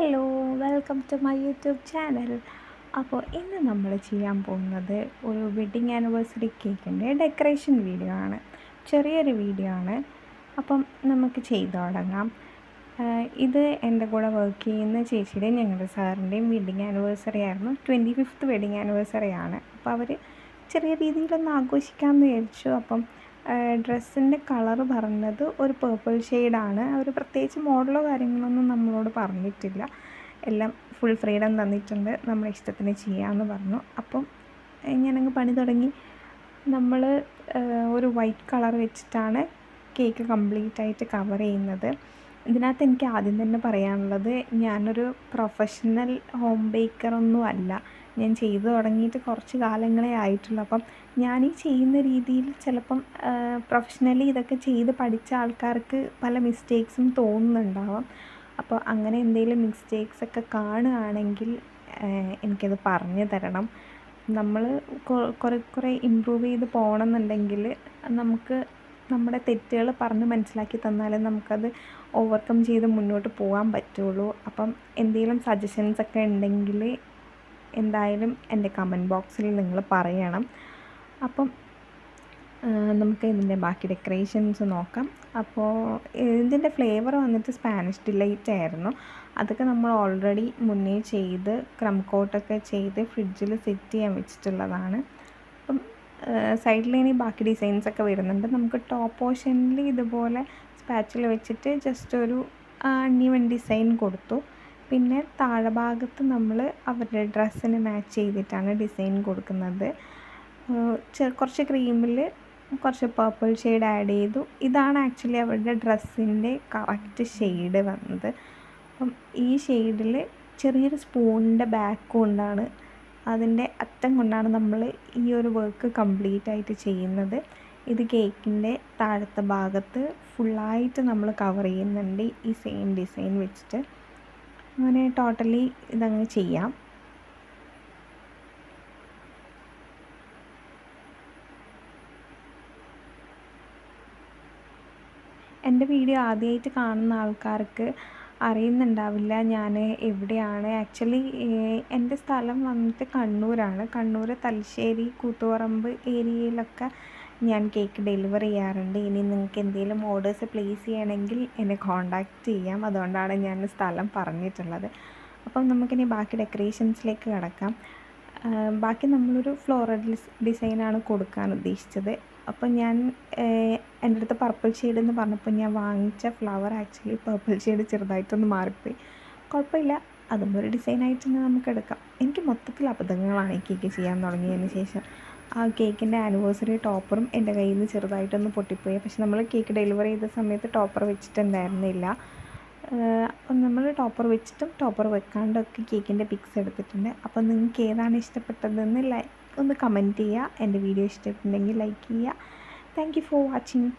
Hello welcome to my YouTube channel. അപ്പോൾ ഇന്ന് നമ്മൾ ചെയ്യാൻ പോകുന്നത് ഒരു വെഡിങ് ആനിവേഴ്സറി കേക്കിന്റെ ഡെക്കറേഷൻ വീഡിയോ ആണ്. ചെറിയൊരു വീഡിയോ ആണ്. അപ്പം നമുക്ക് ചെയ്തു തുടങ്ങാം. ഇത് എന്റെ കൂടെ വർക്ക് ചെയ്യുന്ന ചേച്ചിയുടെയും ഞങ്ങളുടെ സാറിന്റെയും വെഡിങ് ആനിവേഴ്സറി ആയിരുന്നു. ട്വന്റി ഫിഫ്ത്ത് വെഡിങ് ആനിവേഴ്സറി ആണ്. അപ്പോൾ അവർ ചെറിയ രീതിയിലൊന്ന് ആഘോഷിക്കാമെന്ന് വിചാരിച്ചു. അപ്പം ഡ്രസ്സിന്റെ കളർ പറഞ്ഞത് ഒരു പേർപ്പിൾ ഷെയ്ഡാണ് അവർ പ്രത്യേകിച്ച് മോഡലോ കാര്യങ്ങളൊന്നും നമ്മളോട് പറഞ്ഞിട്ടില്ല. എല്ലാം ഫുൾ ഫ്രീഡം തന്നിട്ടുണ്ട്. നമ്മുടെ ഇഷ്ടത്തിന് ചെയ്യാമെന്ന് പറഞ്ഞു. അപ്പം ഞാനങ്ങ് പണി തുടങ്ങി. നമ്മൾ ഒരു വൈറ്റ് കളർ വെച്ചിട്ടാണ് കേക്ക് കംപ്ലീറ്റ് ആയിട്ട് കവർ ചെയ്യുന്നത്. ഇതിനകത്ത് എനിക്ക് ആദ്യം തന്നെ പറയാനുള്ളത് ഞാനൊരു പ്രൊഫഷണൽ ഹോം ബേക്കറൊന്നും അല്ല. ഞാൻ ചെയ്തു തുടങ്ങിയിട്ട് കുറച്ച് കാലങ്ങളേ ആയിട്ടുള്ളൂ. അപ്പം ഞാൻ ഈ ചെയ്യുന്ന രീതിയിൽ ചിലപ്പം പ്രൊഫഷണലി ഇതൊക്കെ ചെയ്ത് പഠിച്ച ആൾക്കാർക്ക് പല മിസ്റ്റേക്സും തോന്നുന്നുണ്ടാവാം. അപ്പോൾ അങ്ങനെ എന്തെങ്കിലും മിസ്റ്റേക്സ് ഒക്കെ കാണുകയാണെങ്കിൽ എനിക്കത് പറഞ്ഞു തരണം. നമ്മൾ കുറേ കുറേ ഇമ്പ്രൂവ് ചെയ്ത് പോകണമെന്നുണ്ടെങ്കിൽ നമുക്ക് നമ്മുടെ തെറ്റുകൾ പറഞ്ഞ് മനസ്സിലാക്കി തന്നാലേ നമുക്കത് ഓവർകം ചെയ്ത് മുന്നോട്ട് പോകാൻ പറ്റുള്ളൂ. അപ്പം എന്തെങ്കിലും സജഷൻസ് ഒക്കെ ഉണ്ടെങ്കിൽ എന്തായാലും എന്റെ കമന്റ് ബോക്സിൽ നിങ്ങൾ പറയണം. അപ്പം നമുക്ക് ഇതിന്റെ ബാക്കി ഡെക്കറേഷൻസ് നോക്കാം. അപ്പോൾ ഇതിന്റെ ഫ്ലേവർ വന്നിട്ട് സ്പാനിഷ് ഡിലൈറ്റ് ആയിരുന്നു. അതൊക്കെ നമ്മൾ ഓൾറെഡി മുന്നേ ചെയ്ത് ക്രം കോട്ടൊക്കെ ചെയ്ത് ഫ്രിഡ്ജിൽ സെറ്റ് ചെയ്യാൻ വെച്ചിട്ടുള്ളതാണ്. അപ്പം സൈഡിൽ ഇനി ബാക്കി ഡിസൈൻസ് ഒക്കെ വരുന്നുണ്ട്. നമുക്ക് ടോപ്പ് പോർഷനിൽ ഇതുപോലെ സ്പാച്ചിൽ വെച്ചിട്ട് ജസ്റ്റ് ഒരു അണ്ണിവൻ ഡിസൈൻ കൊടുത്തു. പിന്നെ താഴെ ഭാഗത്ത് നമ്മൾ അവരുടെ ഡ്രസ്സിന് മാച്ച് ചെയ്തിട്ടാണ് ഡിസൈൻ കൊടുക്കുന്നത്. കുറച്ച് ക്രീമിൽ കുറച്ച് പർപ്പിൾ ഷെയ്ഡ് ആഡ് ചെയ്തു. ഇതാണ് ആക്ച്വലി അവരുടെ ഡ്രസ്സിന്റെ കറക്റ്റ് ഷെയ്ഡ് വന്നത്. അപ്പം ഈ ഷെയ്ഡിൽ ചെറിയൊരു സ്പൂണിന്റെ ബാക്ക് കൊണ്ടാണ് അതിന്റെ അറ്റം കൊണ്ടാണ് നമ്മൾ ഈ ഒരു വർക്ക് കംപ്ലീറ്റ് ആയിട്ട് ചെയ്യുന്നത്. ഇത് കേക്കിന്റെ താഴത്തെ ഭാഗത്ത് ഫുള്ളായിട്ട് നമ്മൾ കവർ ചെയ്യുന്നുണ്ട് ഈ സെയിം ഡിസൈൻ വെച്ചിട്ട്. അങ്ങനെ ടോട്ടലി ഇതങ്ങ് ചെയ്യാം. എന്റെ വീഡിയോ ആദ്യമായിട്ട് കാണുന്ന ആൾക്കാർക്ക് അറിയുന്നുണ്ടാവില്ല ഞാൻ എവിടെയാണ്. ആക്ച്വലി എന്റെ സ്ഥലം വന്നിട്ട് കണ്ണൂരാണ്. കണ്ണൂർ തലശ്ശേരി കൂത്തുപറമ്പ് ഏരിയയിലൊക്കെ ഞാൻ കേക്ക് ഡെലിവർ ചെയ്യാറുണ്ട്. ഇനി നിങ്ങൾക്ക് എന്തെങ്കിലും ഓർഡേഴ്സ് പ്ലേസ് ചെയ്യണമെങ്കിൽ എന്നെ കോൺടാക്റ്റ് ചെയ്യാം. അതുകൊണ്ടാണ് ഞാൻ സ്ഥലം പറഞ്ഞിട്ടുള്ളത്. അപ്പം നമുക്കിനി ബാക്കി ഡെക്കറേഷൻസിലേക്ക് കിടക്കാം. ബാക്കി നമ്മളൊരു ഫ്ലോറൽ ഡിസൈനാണ് കൊടുക്കാൻ ഉദ്ദേശിച്ചത്. അപ്പം ഞാൻ എന്റെ അടുത്ത് പർപ്പിൾ ഷെയ്ഡ് എന്ന് പറഞ്ഞപ്പോൾ ഞാൻ വാങ്ങിച്ച ഫ്ലവർ ആക്ച്വലി പർപ്പിൾ ഷെയ്ഡ് ചെറുതായിട്ടൊന്ന് മാറിപ്പോയി. കുഴപ്പമില്ല. അതും ഒരു ഡിസൈനായിട്ട് തന്നെ നമുക്ക് എടുക്കാം. എനിക്ക് മൊത്തത്തിൽ അബദ്ധങ്ങളാണ് ഈ കേക്ക് ചെയ്യാൻ തുടങ്ങിയതിന് ശേഷം. ആ കേക്കിന്റെ ആനിവേഴ്സറി ടോപ്പറും എന്റെ കയ്യിൽ നിന്ന് ചെറുതായിട്ടൊന്ന് പൊട്ടിപ്പോയി. പക്ഷെ നമ്മൾ കേക്ക് ഡെലിവറി ചെയ്ത സമയത്ത് ടോപ്പർ വെച്ചിട്ടുണ്ടായിരുന്നില്ല നമ്മൾ ടോപ്പർ വെച്ചിട്ടും ടോപ്പർ വെക്കാണ്ടൊക്കെ കേക്കിന്റെ പിക്സ് എടുത്തിട്ടുണ്ട്. അപ്പോൾ നിങ്ങൾക്ക് ഏതാണ് ഇഷ്ടപ്പെട്ടതെന്ന് ലൈക്ക് ഒന്ന് കമന്റ് ചെയ്യുക. എന്റെ വീഡിയോ ഇഷ്ടപ്പെട്ടുണ്ടെങ്കിൽ ലൈക്ക് ചെയ്യുക. Thank for watching